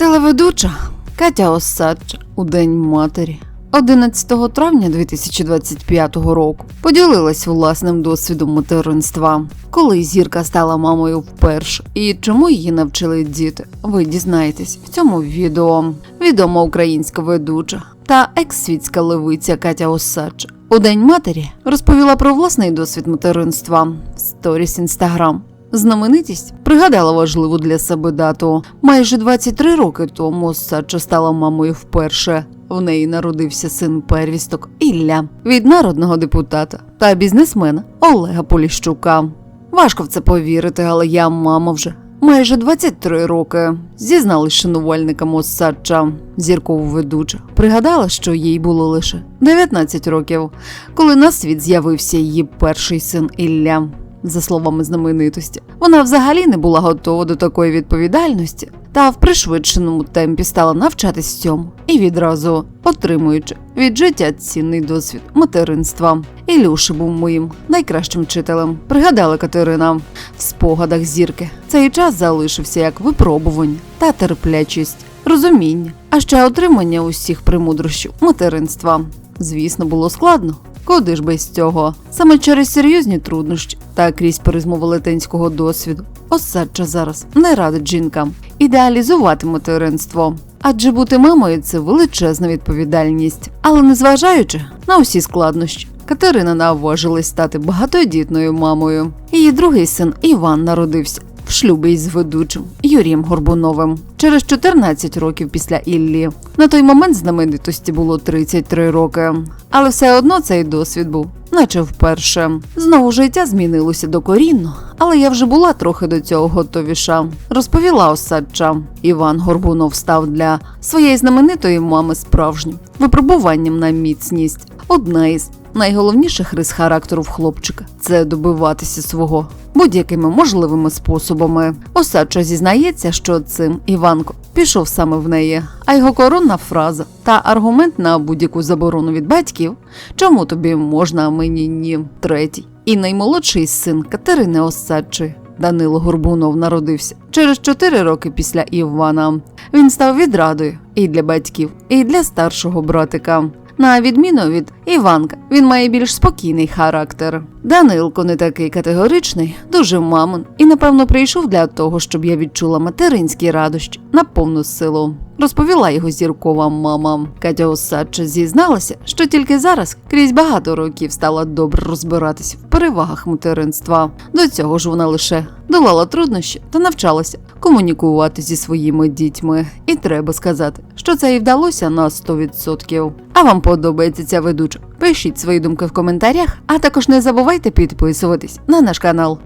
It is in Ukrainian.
Ведуча Катя Осадча у День матері 11 травня 2025 року поділилась власним досвідом материнства, коли зірка стала мамою вперше і чому її навчили діти. Ви дізнаєтесь в цьому відео. Відома українська ведуча та екс-світська левиця Катя Осадча у День матері розповіла про власний досвід материнства в сторіс інстаграм. Знаменитість пригадала важливу для себе дату. Майже 23 роки тому Сача стала мамою вперше. В неї народився син первісток Ілля від народного депутата та бізнесмена Олега Поліщука. Важко в це повірити, але я мама вже. Майже 23 роки зізналась шанувальникам Осадча, зіркову ведуча. Пригадала, що їй було лише 19 років, коли на світ з'явився її перший син Ілля. За словами знаменитості, вона взагалі не була готова до такої відповідальності та в пришвидшеному темпі стала навчатись цьому і відразу отримуючи від життя цінний досвід материнства. Ілюша був моїм найкращим вчителем. Пригадала Катерина в спогадах зірки. Цей час залишився як випробування та терплячість, розуміння, а ще отримання усіх премудрощів материнства. Звісно, було складно. Куди ж без цього? Саме через серйозні труднощі та крізь призму велетенського досвіду. Осадча зараз не радить жінкам ідеалізувати материнство. Адже бути мамою це величезна відповідальність. Але незважаючи на усі складнощі, Катерина наважилась стати багатодітною мамою. Її другий син Іван народився в шлюбі із ведучим Юрієм Горбуновим через 14 років після Іллі. На той момент знаменитості було 33 роки. Але все одно цей досвід був, наче вперше. Знову життя змінилося докорінно, але я вже була трохи до цього готовіша. Розповіла осадча. Іван Горбунов став для своєї знаменитої мами справжнім випробуванням на міцність. Одна із найголовніших рис характеру в хлопчика це добиватися свого будь-якими можливими способами. Осадча зізнається, що цим Іванко пішов саме в неї, а його коронна фраза та аргумент на будь-яку заборону від батьків, чому тобі можна, а мені ні. Третій. І наймолодший син Катерини Осадчої. Данило Горбунов народився через 4 роки після Івана. Він став відрадою і для батьків, і для старшого братика. На відміну від Іванка, він має більш спокійний характер. Данилко не такий категоричний, дуже мамон, і напевно прийшов для того, щоб я відчула материнські радощі на повну силу. Розповіла його зіркова мама. Катя Осадча зізналася, що тільки зараз, крізь багато років, стала добре розбиратись в перевагах материнства. До цього ж вона лише долала труднощі та навчалася комунікувати зі своїми дітьми. І треба сказати, що це і вдалося на 100%. А вам подобається ця ведуча? Пишіть свої думки в коментарях, а також не забувайте підписуватись на наш канал.